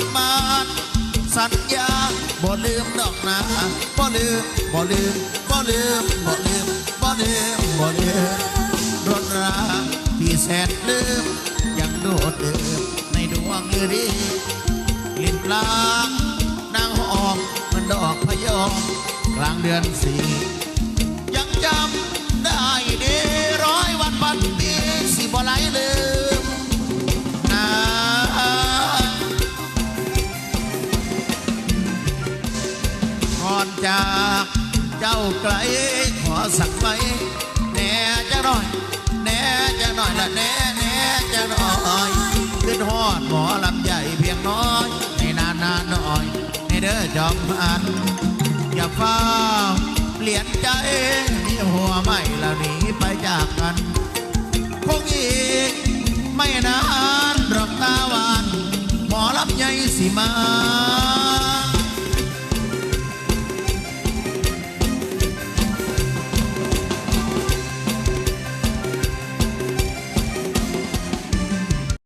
ำมันสัญญาบ่ลืมดอกนะบ่ลืมบ่ลืมบ่ลืมบ่ลืมบ่ลืมบ่ลืมรถราที่แสนลืมยังโดดเดิมในดวงฤดีกลิ่นปลางนางหอมเหมันดอกพยอมกลางเดือนสี่ยังจำได้ดีร้อยวันพันปีสิบ่ไหลลืม ก่อนจากเจ้าไกลขอสักไว้แน่จะหน่อยแน่จะหน่อยละแน่แน่จะหน่อยขึ้นฮอดหมอลำใหญ่เพียงน้อยให้นานนานหน่อยให้เด้อจอมพันอย่าเฝ้าเปลี่ยนใจมีหัวไม่แล้วหนีไปจากกันคงอีกไม่นานรอกตาวานหมอลำใหญ่สิมา